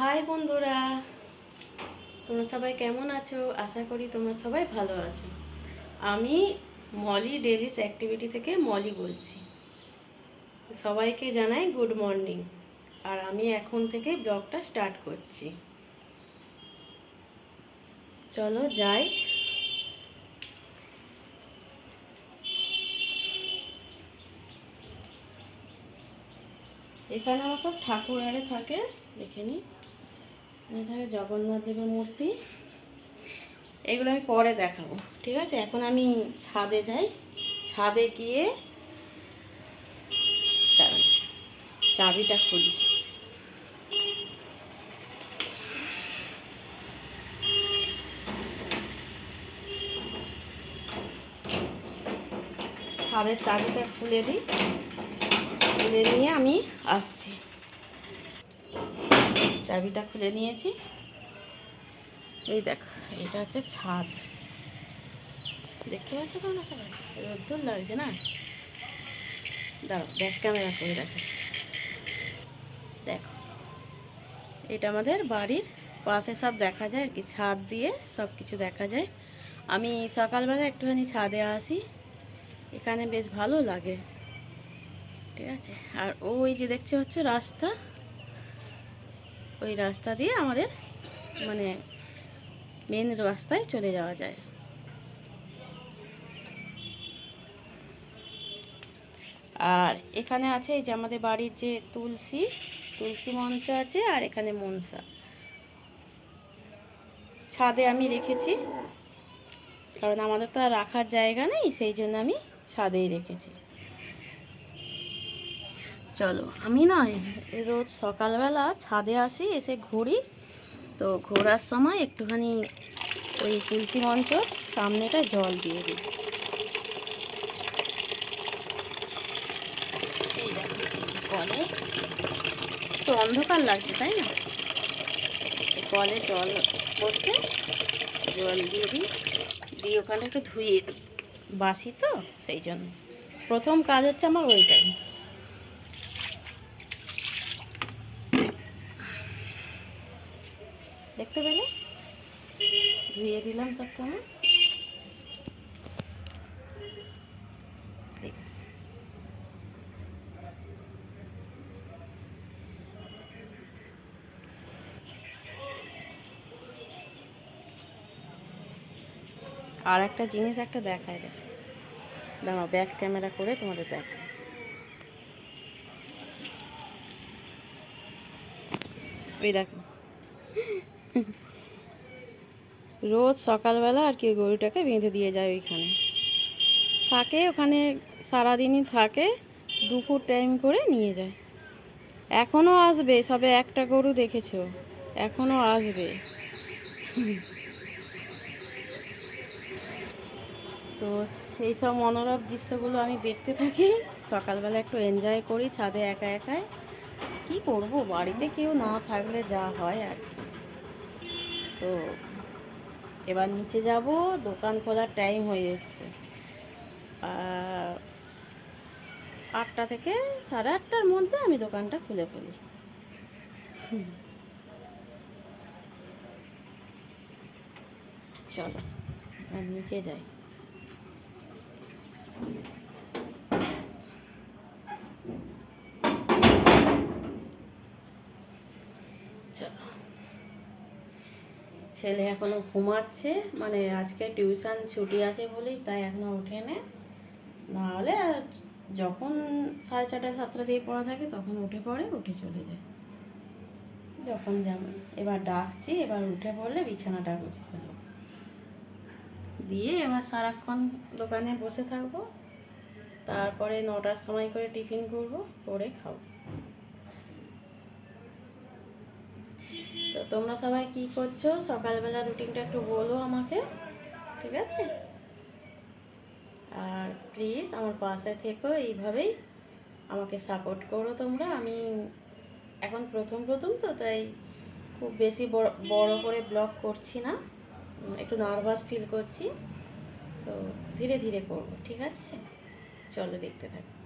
High বন্ধুরা, তোমরা সবাই কেমন আছো? আশা করি তোমরা সবাই ভালো আছো। আমি মলি ডেলিস অ্যাক্টিভিটি থেকে মলি বলছি। সবাইকে জানাই গুড মর্নিং। আর আমি এখন থেকে ব্লগটা স্টার্ট করছি। চলো যাই। এখানে আমার সব ঠাকুর আরে থাকে, দেখে নি। এখানে থাকে জগন্নাথ দেবের মূর্তি। এগুলো আমি পরে দেখাবো, ঠিক আছে? এখন আমি ছাদে যাই। ছাদে গিয়ে চাবিটা খুলি। ছাদের চাবিটা খুলে দিই। খুলে নিয়ে আমি আসছি। চাবিটা খুলে নিয়েছি। এই দেখো, এটা হচ্ছে ছাদ। দেখতে পাচ্ছ তোমরা সবাই? রোদ্দুর লাগছে না? দাঁড়াও ব্যাক ক্যামেরা করে দেখাচ্ছি। দেখো, এটা আমাদের বাড়ির পাশে সব দেখা যায় আর কি, ছাদ দিয়ে সব কিছু দেখা যায়। আমি সকালবেলা একটুখানি ছাদে আসি, এখানে বেশ ভালো লাগে। ঠিক আছে? আর ওই যে দেখছে হচ্ছে রাস্তা ওই রাস্তা দিয়ে আমাদের মানে মেন রাস্তায় চলে যাওয়া যায়। আর এখানে আছে এই যে আমাদের বাড়ির যে তুলসী তুলসী মঞ্চ আছে আর এখানে মনসা। ছাদে আমি রেখেছি, কারণ আমাদের তো আর রাখার জায়গা নেই, সেই জন্য আমি ছাদেই রেখেছি। চলো, আমি নয় রোজ সকালবেলা ছাদে আসি, এসে ঘুরি। তো ঘোরার সময় একটুখানি ওই তুলসী মঞ্চ সামনেটা জল দিয়ে দিই। কলে তো অন্ধকার লাগছে, তাই না? কলে জল পড়ছে, জল দিয়ে দিই। দিয়ে ওখানে একটু ধুয়ে দিই বাসি তো, সেই জন্য। প্রথম কাজ হচ্ছে আমার ওইটাই দেখতে পেলে? ধুয়ে দিলাম সব কেমন দেখ। আর একটা জিনিস একটা দেখায় দেখ। দাঁড়াও ব্যাক ক্যামেরা করে তোমাদের দেখায়। ওই দেখো। রোজ সকালবেলা আর কি গরুটাকে বেঁধে দিয়ে যায় ওইখানে। থাকে, ওখানে সারাদিনই থাকে, দুপুর টাইম করে নিয়ে যায়। এখনও আসবে, সবে একটা গরু দেখেছ এখনও আসবে। তো এই সব মনোরম দৃশ্যগুলো আমি দেখতে থাকি। সকালবেলা একটু এনজয় করি, ছাদে একা একাই। কি করব? বাড়িতে কেউ না থাকলে যা হয় আর কি। তো এবার নিচে যাব, দোকান খোলার টাইম হয়ে এসছে। আটটা থেকে সাড়ে আটটার মধ্যে আমি দোকানটা খুলে ফেলি। চলো আর নিচে যাই। চলো। ছেলে এখনও ঘুমাচ্ছে মানে আজকে টিউশন ছুটি আছে বলেই তাই এখনও ওঠে না নাহলে যখন সাড়ে চারটা, সাতটা দিয়ে পড়া থাকে তখন উঠে পড়ে, উঠে চলে যায়। যখন যেমন, এবার ডাকছি, এবার উঠে পড়লে বিছানাটা গুছিয়ে ফেলব। দিয়ে এবার সারাক্ষণ দোকানে বসে থাকব। তারপরে নটার সময় করে টিফিন করব, করে খাব। তো তোমরা সবাই কি করছ? সকালবেলা রুটিনটা একটু বলো আমাকে, ঠিক আছে? আর প্লিজ আমার পাশে থেকো, এইভাবেই আমাকে সাপোর্ট করো তোমরা। আমি এখন প্রথম প্রথম তো, তাই খুব বেশি বড় বড় করে ব্লগ করছি না। একটু নার্ভাস ফিল করছি। তো ধীরে ধীরে করব, ঠিক আছে? চলো দেখতে থাকো।